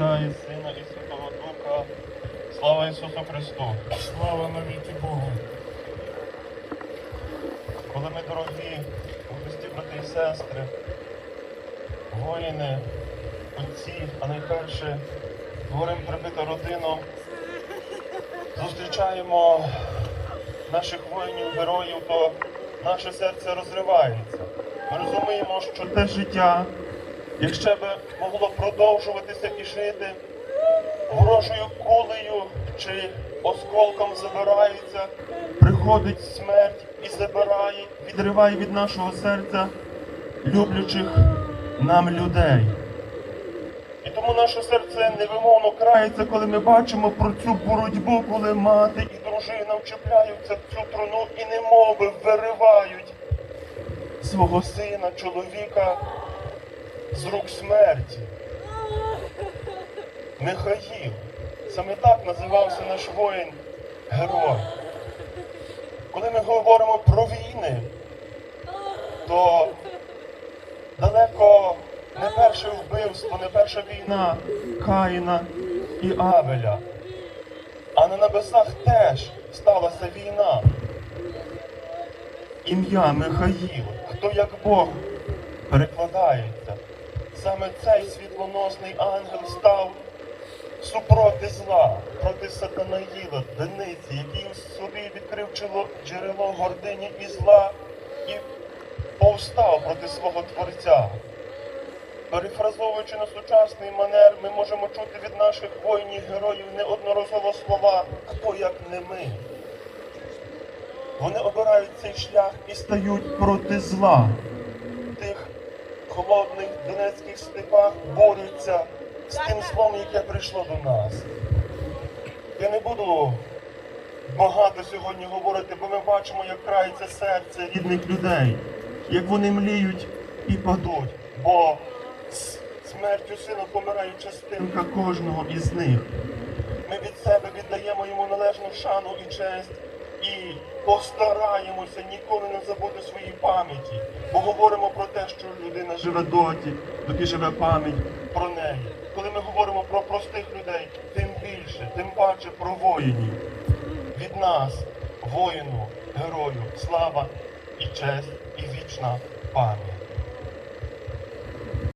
Отця і Сина і Святого Духа. Слава Ісусу Христу! Слава навіки Богу. Коли ми дорогі Христі, брати і сестри, воїни, отці, а найперше творимо прибиту родину, зустрічаємо наших воїнів, героїв, то наше серце розривається. Ми розуміємо, що те життя, якщо би могло продовжуватися і жити, ворожою кулею чи осколком забирається, приходить смерть і забирає, відриває від нашого серця люблячих нам людей. І тому наше серце невимовно крається, коли ми бачимо про цю боротьбу, коли мати і дружина вчепляються в цю труну і немови виривають свого сина, чоловіка з рук смерті. Михаїл. Саме так називався наш воїн герой. Коли ми говоримо про війни, то далеко не перше вбивство, не перша війна Каїна і Авеля. А на небесах теж сталася війна. Ім'я Михаїл, хто як Бог перекладається. Саме цей світлоносний ангел став супроти зла, проти сатанаїла, Дениці, який у собі відкрив джерело гордині і зла і повстав проти свого Творця. Перефразовуючи на сучасний манер, ми можемо чути від наших воїнів героїв неодноразово слова хто як не ми. Вони обирають цей шлях і стають проти зла. Холодних донецьких степах борються з тим злом, яке прийшло до нас. Я не буду багато сьогодні говорити, бо ми бачимо, як крається серце рідних людей, як вони мліють і падуть, бо з смертю сина помирає частинка кожного із них. Ми від себе віддаємо йому належну шану і честь і постараємося ніколи не забути своїй пам'яті, бо говоримо про те, що людина живе доті, доки живе пам'ять про неї. Коли ми говоримо про простих людей, тим більше, тим паче про воїнів. Від нас, воїну, герою, слава і честь і вічна пам'ять.